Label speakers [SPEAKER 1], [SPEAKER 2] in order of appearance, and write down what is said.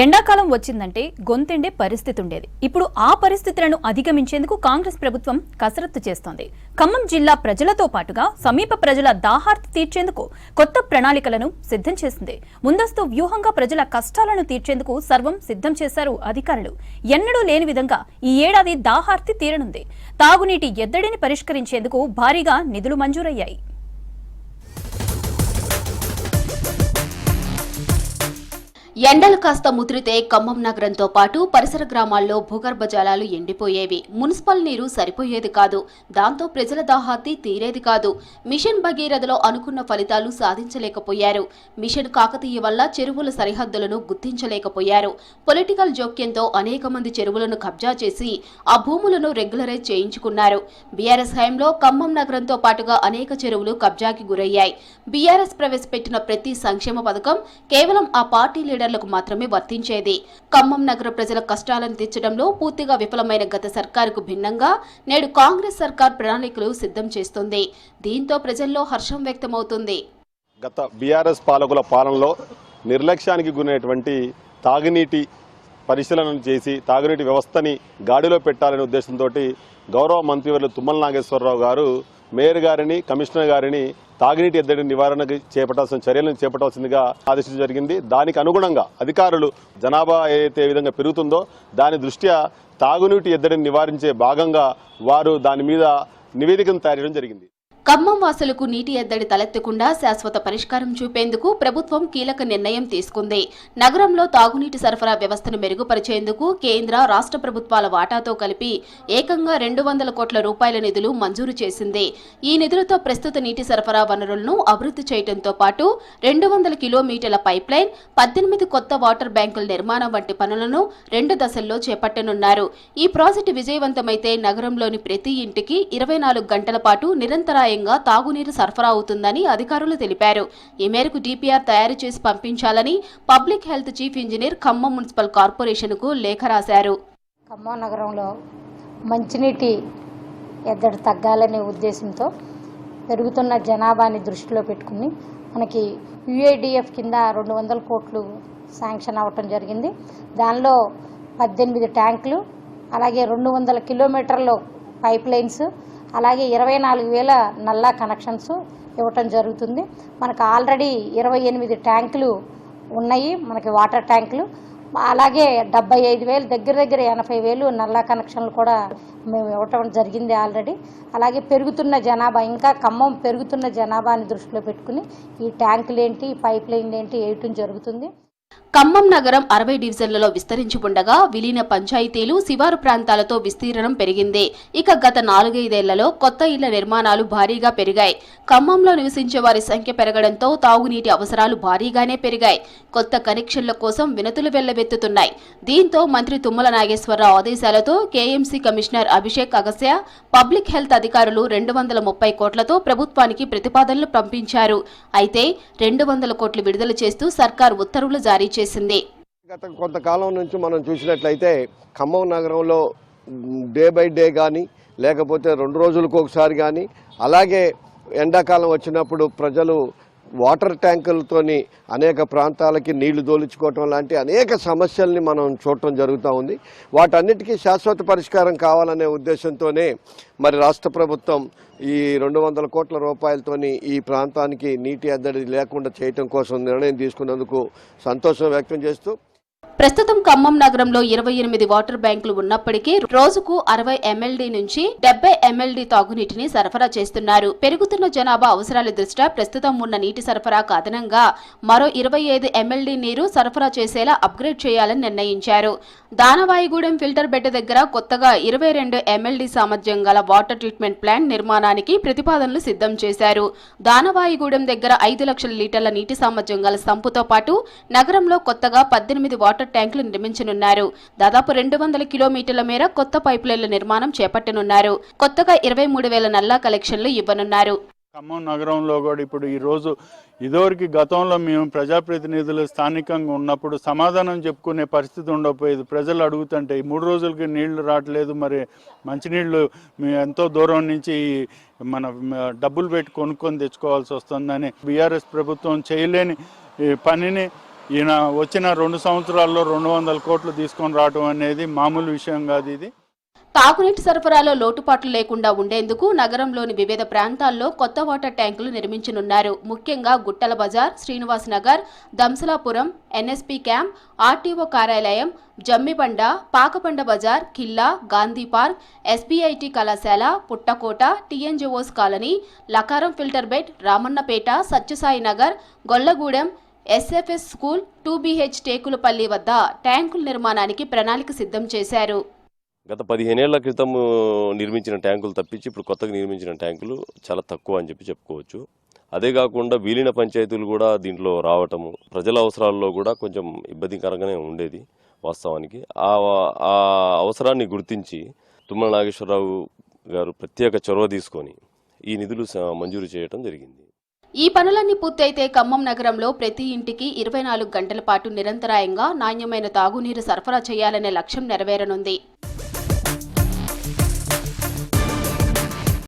[SPEAKER 1] ఎండాకాలం వచ్చిందంటే గొంతెండే పరిస్థితి ఉండేది. ఇప్పుడు ఆ పరిస్థితులను అధిగమించేందుకు కాంగ్రెస్ ప్రభుత్వం కసరత్తు చేస్తోంది. ఖమ్మం జిల్లా ప్రజలతో పాటుగా సమీప ప్రజల దాహార్తి తీర్చేందుకు కొత్త ప్రణాళికలను సిద్ధం చేసింది. ముందస్తు వ్యూహంగా ప్రజల కష్టాలను తీర్చేందుకు సర్వం సిద్ధం చేశారు అధికారులు. ఎన్నడూ లేని విధంగా ఈ ఏడాది దాహార్తి తీరనుంది. తాగునీటి ఎద్దడిని పరిష్కరించేందుకు భారీగా నిధులు మంజూరయ్యాయి.
[SPEAKER 2] ఎండలు కాస్త ముదిరితే ఖమ్మం నగరంతో పాటు పరిసర గ్రామాల్లో భూగర్భ జలాలు ఎండిపోయేవి. మున్సిపల్ నీరు సరిపోయేది కాదు. దాంతో ప్రజల దాహార్తి తీరేది కాదు. మిషన్ భగీరథలో అనుకున్న ఫలితాలు సాధించలేకపోయారు. మిషన్ కాకతీయ వల్ల చెరువుల సరిహద్దులను గుర్తించలేకపోయారు. పొలిటికల్ జోక్యంతో అనేక మంది చెరువులను కబ్జా చేసి ఆ భూములను రెగ్యులరైజ్ చేయించుకున్నారు. బీఆర్ఎస్ హయాంలో ఖమ్మం నగరంతో పాటుగా అనేక చెరువులు కబ్జాకి గురయ్యాయి. బీఆర్ఎస్ ప్రవేశపెట్టిన ప్రతి సంక్షేమ పథకం కేవలం ఆ పార్టీ లీడర్ అధికారులకు మాత్రమే వర్తించేది. ఖమ్మం నగర ప్రజల కష్టాలను తీర్చడంలో పూర్తిగా విఫలమైన గత సర్కారుకు భిన్నంగా నేడు కాంగ్రెస్ సర్కార్ ప్రణాళికలు సిద్ధం చేస్తుంది. దీంతో ప్రజల్లో హర్షం వ్యక్తమవుతుంది.
[SPEAKER 3] గత బీఆర్ఎస్ పాలకుల పాలనలో నిర్లక్ష్యానికి గురైనటువంటి తాగునీటి పరిశీలన చేసి తాగునీటి వ్యవస్థని గాడిలో పెట్టాలనే ఉద్దేశంతో గౌరవ మంత్రివర్యులు తుమ్మల నాగేశ్వరరావు గారు మేయర్ గారిని కమిషనర్ గారిని తాగునీటి ఎద్దడి నివారణకు చేపట్టాల్సిన చర్యలను చేపట్టాల్సిందిగా ఆదేశించడం జరిగింది. దానికి అనుగుణంగా అధికారులు జనాభా ఏదైతే విధంగా పెరుగుతుందో దాని దృష్ట్యా తాగునీటి ఎద్దడిని నివారించే భాగంగా వారు దాని మీద నివేదికను తయారు చేయడం జరిగింది.
[SPEAKER 2] ఖమ్మం వాసులకు నీటి ఎద్దడి తలెత్తకుండా శాశ్వత పరిష్కారం చూపేందుకు ప్రభుత్వం కీలక నిర్ణయం తీసుకుంది. నగరంలో తాగునీటి సరఫరా వ్యవస్థను మెరుగుపరిచేందుకు కేంద్ర రాష్ట్ర ప్రభుత్వాల వాటాతో కలిపి ఏకంగా రెండు వందల కోట్ల రూపాయల నిధులు మంజూరు చేసింది. ఈ నిధులతో ప్రస్తుత నీటి సరఫరా వనరులను అభివృద్ధి చేయడంతో పాటు రెండు వందల కిలోమీటర్ల పైప్లైన్ పద్దెనిమిది కొత్త వాటర్ బ్యాంకుల నిర్మాణం వంటి పనులను రెండు దశల్లో చేపట్టనున్నారు. ఈ ప్రాజెక్టు విజయవంతమైతే నగరంలోని ప్రతి ఇంటికి ఇరవై నాలుగు గంటల పాటు నిరంతరాయంగా తాగునీరు సరఫరా అవుతుందని అధికారులు తెలిపారు. ఈ మేరకు డిపిఆర్ తయారు చేసి పంపించాలని public health chief engineer Khammam municipal కార్పొరేషన్కు లేఖ రాశారు.
[SPEAKER 4] ఖమ్మం నగరంలో మంచినీటి ఎద్దడి తగ్గాలనే ఉద్దేశంతో పెరుగుతున్న జనాభాని దృష్టిలో పెట్టుకుని మనకి యుఏడిఎఫ్ కింద రెండు వందల కోట్లు శాంక్షన్ అవ్వటం జరిగింది. దానిలో పద్దెనిమిది ట్యాంకులు అలాగే రెండు వందల కిలోమీటర్లు పైప్ లైన్స్ అలాగే ఇరవై నాలుగు వేల నల్లా కనెక్షన్స్ ఇవ్వటం జరుగుతుంది. మనకు ఆల్రెడీ ఇరవై ఎనిమిది ట్యాంకులు ఉన్నాయి మనకి వాటర్ ట్యాంకులు. అలాగే డెబ్బై ఐదు వేలు దగ్గర దగ్గర ఎనభై వేలు నల్లా కనెక్షన్లు కూడా మేము ఇవ్వటం జరిగింది ఆల్రెడీ. అలాగే పెరుగుతున్న జనాభా ఇంకా ఖమ్మం పెరుగుతున్న జనాభాని దృష్టిలో పెట్టుకుని ఈ ట్యాంకులు ఏంటి పైప్ లైన్లు ఏంటి వేయటం జరుగుతుంది.
[SPEAKER 2] ఖమ్మం నగరం అరవై డివిజన్లలో విస్తరించి ఉండగా విలీన పంచాయతీలు శివారు ప్రాంతాలతో విస్తీర్ణం పెరిగింది. ఇక గత నాలుగైదేళ్ళలో కొత్త ఇళ్ళ నిర్మాణాలు భారీగా పెరిగాయి. ఖమ్మంలో నివసించే వారి సంఖ్య పెరగడంతో తాగునీటి అవసరాలు భారీగానే పెరిగాయి. కొత్త కనెక్షన్ల కోసం వినతులు వెళ్ళబెత్తుతున్నాయి దీంతో మంత్రి తుమ్మల నాగేశ్వరరావు ఆదేశాలతో KMC commissioner Abhishek Agasya public health అధికారులు రెండు వందల ముప్పై కోట్లతో ప్రభుత్వానికి ప్రతిపాదనలు పంపించారు. అయితే రెండు వందల కోట్లు విడుదల చేస్తూ సర్కార్ ఉత్తర్వులు జారీ చేసింది.
[SPEAKER 5] గత కొంతకాలం నుంచి మనం చూసినట్లయితే ఖమ్మం నగరంలో డే బై డే కానీ లేకపోతే రెండు రోజులకు ఒకసారి కానీ అలాగే ఎండాకాలం వచ్చినప్పుడు ప్రజలు వాటర్ ట్యాంకులతోని అనేక ప్రాంతాలకి నీళ్ళు దోలుచుకోవటం లాంటి అనేక సమస్యల్ని మనం చూడటం జరుగుతూ ఉంది. వాటన్నిటికీ శాశ్వత పరిష్కారం కావాలనే ఉద్దేశంతోనే మరి రాష్ట్ర ప్రభుత్వం ఈ రెండు వందల కోట్ల రూపాయలతోని ఈ ప్రాంతానికి నీటి ఎద్దడి లేకుండా చేయటం కోసం నిర్ణయం తీసుకున్నందుకు సంతోషం వ్యక్తం చేస్తూ
[SPEAKER 2] ప్రస్తుతం ఖమ్మం నగరంలో ఇరవై ఎనిమిది వాటర్ బ్యాంకులు ఉన్నప్పటికీ రోజుకు అరవై ఎంఎల్డీ నుంచి డెబ్బై ఎంఎల్డీ తాగునీటిని సరఫరా చేస్తున్నారు. పెరుగుతున్న జనాభా అవసరాల దృష్ట్యా ప్రస్తుతం ఉన్న నీటి సరఫరా అదనంగా మరో ఇరవై ఐదు ఎంఎల్డీ నీరు సరఫరా చేసేలా అప్గ్రేడ్ చేయాలని నిర్ణయించారు. దానవాయిగూడెం ఫిల్టర్ బెడ్ దగ్గర కొత్తగా ఇరవై రెండు ఎంఎల్డీ సామర్థ్యం గల వాటర్ ట్రీట్మెంట్ ప్లాంట్ నిర్మాణానికి ప్రతిపాదనలు సిద్ధం చేశారు. దానవాయిగూడెం దగ్గర ఐదు లక్షల లీటర్ల నీటి సామర్థ్యం గల సంపుతో పాటు నగరంలో కొత్తగా పద్దెనిమిది వాటర్ ట్యాంకులు నిర్మించనున్నారు. దాదాపు రెండు వందల కిలోమీటర్ల మేర కొత్త పైపులైన్ల నిర్మాణం చేపట్టనున్నారు. కొత్తగా ఇరవై మూడు వేల నల్లా కలెక్షన్లు ఇవ్వనున్నారు.
[SPEAKER 6] ఖమ్మం నగరంలో కూడా ఇప్పుడు ఈరోజు ఇదివరకు గతంలో మేము ప్రజాప్రతినిధులు స్థానికంగా ఉన్నప్పుడు సమాధానం చెప్పుకునే పరిస్థితి ఉండకపోయేది. ప్రజలు అడుగుతుంటే ఈ మూడు రోజులకి నీళ్ళు రావట్లేదు మరి మంచినీళ్ళు మేము ఎంతో దూరం నుంచి మన డబ్బులు పెట్టి కొనుక్కొని తెచ్చుకోవాల్సి వస్తుందని బీఆర్ఎస్ ప్రభుత్వం చేయలేని ఈ పనిని ఈయన వచ్చిన రెండు సంవత్సరాల్లో రెండు వందల కోట్లు తీసుకొని రావడం అనేది మామూలు విషయం కాదు ఇది.
[SPEAKER 2] తాగునీటి సరఫరాలో లోటుపాట్లు లేకుండా ఉండేందుకు నగరంలోని వివిధ ప్రాంతాల్లో కొత్త వాటర్ ట్యాంకులు నిర్మించనున్నారు. ముఖ్యంగా Guttala Bazar Srinivas Nagar Damsalapuram NSP camp RTO కార్యాలయం జమ్మిబండ పాకబండ బజార్ కిల్లా గాంధీ పార్క్ ఎస్బీఐటి కళాశాల Puttakota TNGOs colony Lakaram filter bed Ramannapeta Satyasai Nagar Gollagudem SFS school two BH Tekulapalli వద్ద ట్యాంకుల నిర్మాణానికి ప్రణాళిక సిద్ధం చేశారు.
[SPEAKER 7] గత పదిహేనేళ్ళ క్రితం నిర్మించిన ట్యాంకులు తప్పించి ఇప్పుడు కొత్తగా నిర్మించిన ట్యాంకులు చాలా తక్కువ అని చెప్పి చెప్పుకోవచ్చు. అదే కాకుండా వీలిన పంచాయతీలు కూడా దీంట్లో రావటము ప్రజల అవసరాల్లో కూడా కొంచెం ఇబ్బందికరంగానే ఉండేది వాస్తవానికి. ఆ ఆ అవసరాన్ని గుర్తించి తుమ్మల నాగేశ్వరరావు గారు ప్రత్యేక చొరవ తీసుకొని ఈ నిధులు మంజూరు చేయటం జరిగింది.
[SPEAKER 2] ఈ పనులన్నీ పూర్తయితే ఖమ్మం నగరంలో ప్రతి ఇంటికి ఇరవై నాలుగు గంటల పాటు నిరంతరాయంగా నాణ్యమైన తాగునీరు సరఫరా చేయాలనే లక్ష్యం నెరవేరనుంది.